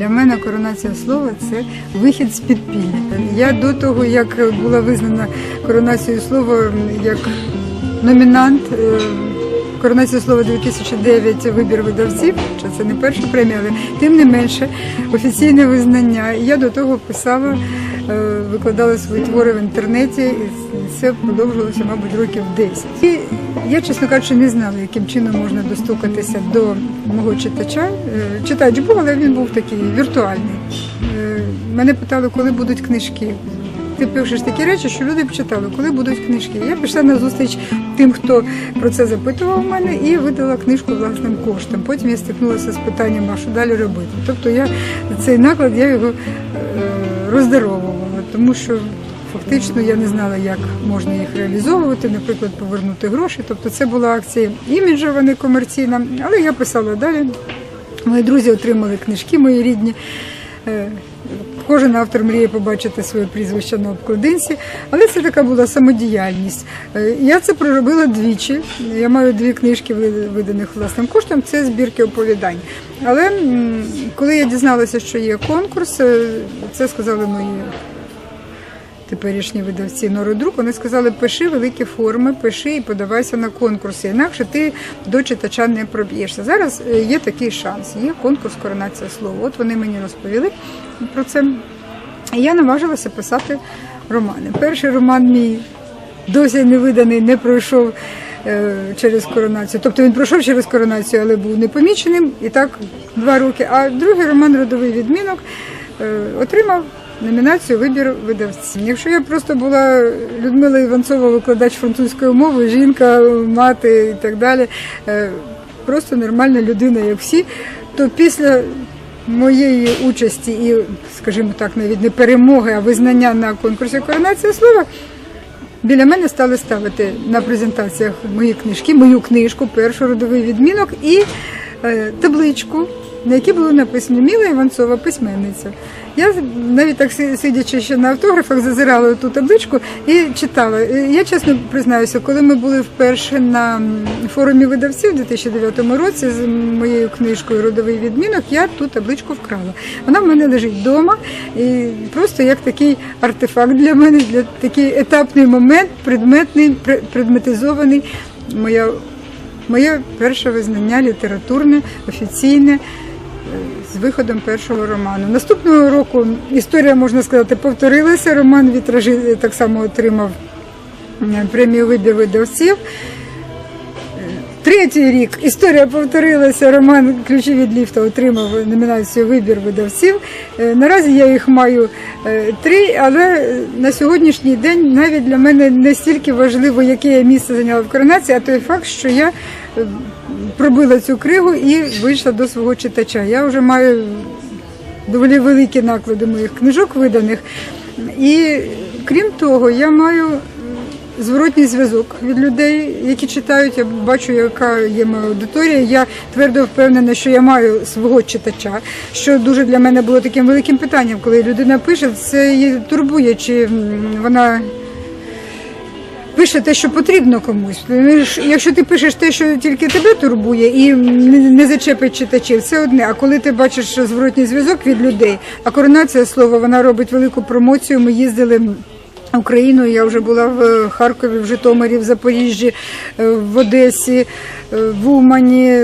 Для мене коронація слова це вихід з підпілля. Я до того, як була визнана коронацією слова як номінант е, коронація слова 2009 вибір видавців, що це не перша премія, але тим не менше офіційне визнання. Я до того писала, е, викладала свої твори в інтернеті, і це продовжувалося, мабуть, років 10. І я, чесно кажучи, не знала, яким чином можна достукатися до мого читача. Е, Читач був, але він був такий віртуальний. Е, Мене питали, коли будуть книжки. Ти пишеш такі речі, що люди б читали, коли будуть книжки. Я пішла на зустріч тим, хто про це запитував мене, і видала книжку власним коштом. Потім я стикнулася з питанням, а що далі робити. Тобто я цей наклад я його е, роздаровувала, тому що фактично я не знала, як можна їх реалізовувати, наприклад, повернути гроші. Тобто це була акція іміджова, не комерційна, але я писала далі. Мої друзі отримали книжки, мої рідні. Е, Кожен автор мріє побачити своє прізвище на обкладинці, але це така була самодіяльність. Е, Я це проробила двічі. Я маю дві книжки, виданих власним коштом. Це збірки оповідань. Але коли я дізналася, що є конкурс, е, це сказали мої теперішні видавці Нородрук, вони сказали, пиши великі форми, пиши і подавайся на конкурси, інакше ти до читача не проб'єшся. Зараз е, є такий шанс, є конкурс Коронація слова. От вони мені розповіли про це. Я наважилася писати романи. Перший роман мій досі не виданий, не пройшов е, через коронацію. Тобто він пройшов через коронацію, але був непоміченим. І так два роки. А другий роман Родовий відмінок е, отримав номінацію Вибір видавців. Якщо я просто була Людмила Іванцова, викладач французької мови, жінка, мати і так далі, е, просто нормальна людина, як всі, то після моєї участі і, скажімо так, навіть не перемоги, а визнання на конкурсі коронація слова. Біля мене стали ставити на презентаціях мої книжки, мою книжку, першу родовий відмінок і е, табличку, на якій було написано Міла Іванцова, письменниця. Я навіть так сидячи ще на автографах, зазирала ту табличку і читала. Я чесно признаюся, коли ми були вперше на форумі видавців у 2009 році з моєю книжкою Родовий відмінок, я ту табличку вкрала. Вона в мене лежить вдома, і просто як такий артефакт для мене, для такий етапний момент, предметний, предметизований. Моя, моє перше визнання літературне, офіційне. е, З виходом першого роману. Наступного року історія, можна сказати, повторилася. Роман Вітражі так само отримав е, премію вибір видавців. Третій рік історія повторилася. Роман Ключі від ліфта отримав номінацію Вибір видавців. Е, Наразі я їх маю е, три, але на сьогоднішній день навіть для мене не стільки важливо, яке я місце зайняла в коронації, а той факт, що я е, пробила цю кригу і вийшла до свого читача. Я вже маю доволі великі наклади моїх книжок виданих. І крім того, я маю зворотній зв'язок від людей, які читають. Я бачу, яка є моя аудиторія. Я твердо впевнена, що я маю свого читача, що дуже для мене було таким великим питанням, коли людина пише, це її турбує, чи вона. Пише те, що потрібно комусь. Якщо ти пишеш те, що тільки тебе турбує і не зачепить читачів, це одне. А коли ти бачиш зворотній зв'язок від людей, а коронація слова вона робить велику промоцію. Ми їздили Україною. Я вже була в Харкові, в Житомирі, в Запоріжжі, е, в Одесі, е, в Умані,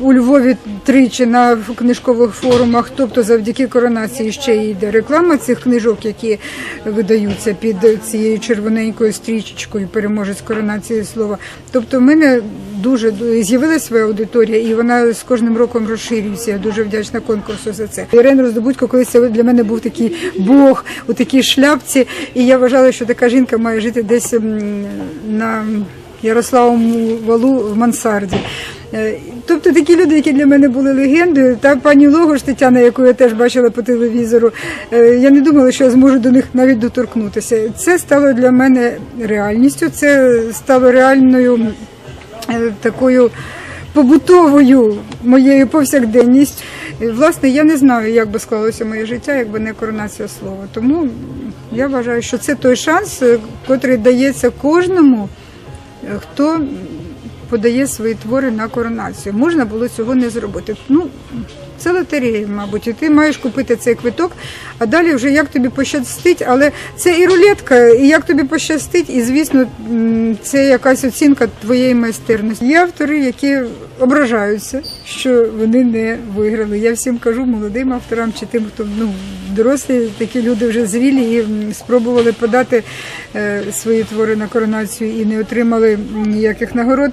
у Львові тричі на книжкових форумах. Тобто, завдяки коронації ще йде реклама цих книжок, які видаються під цією червоненькою стрічечкою переможець коронації слова. Тобто, в мене дуже з'явилася своя аудиторія, і вона з кожним роком розширюється. Я дуже вдячна конкурсу за це. Ірен Роздобудько колись це для мене був такий бог у такій шляпці, і я вважала, що така жінка має жити десь на Ярославому валу в мансарді. Е, Тобто такі люди, які для мене були легендою, та пані Логош Тетяна, яку я теж бачила по телевізору, е, я не думала, що я зможу до них навіть доторкнутися. Це стало для мене реальністю, це стало реальною такою побутовою моєю повсякденністю. Власне, я не знаю, як би склалося моє життя, якби не коронація слова. Тому я вважаю, що це той шанс, який котрий дається кожному, е, хто подає свої твори на коронацію. Можна було цього не зробити. Ну, це лотерея, мабуть, і ти маєш купити цей квиток, а далі вже як тобі пощастить, але це і рулетка, і як тобі пощастить, і звісно, це якась оцінка твоєї майстерності. Є автори, які ображаються, що вони не виграли. Я всім кажу молодим авторам чи тим, хто ну дорослі, такі люди вже зрілі і спробували подати е, свої твори на коронацію і не отримали ніяких нагород.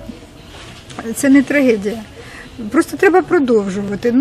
Це не трагедія. Просто треба продовжувати. Ну,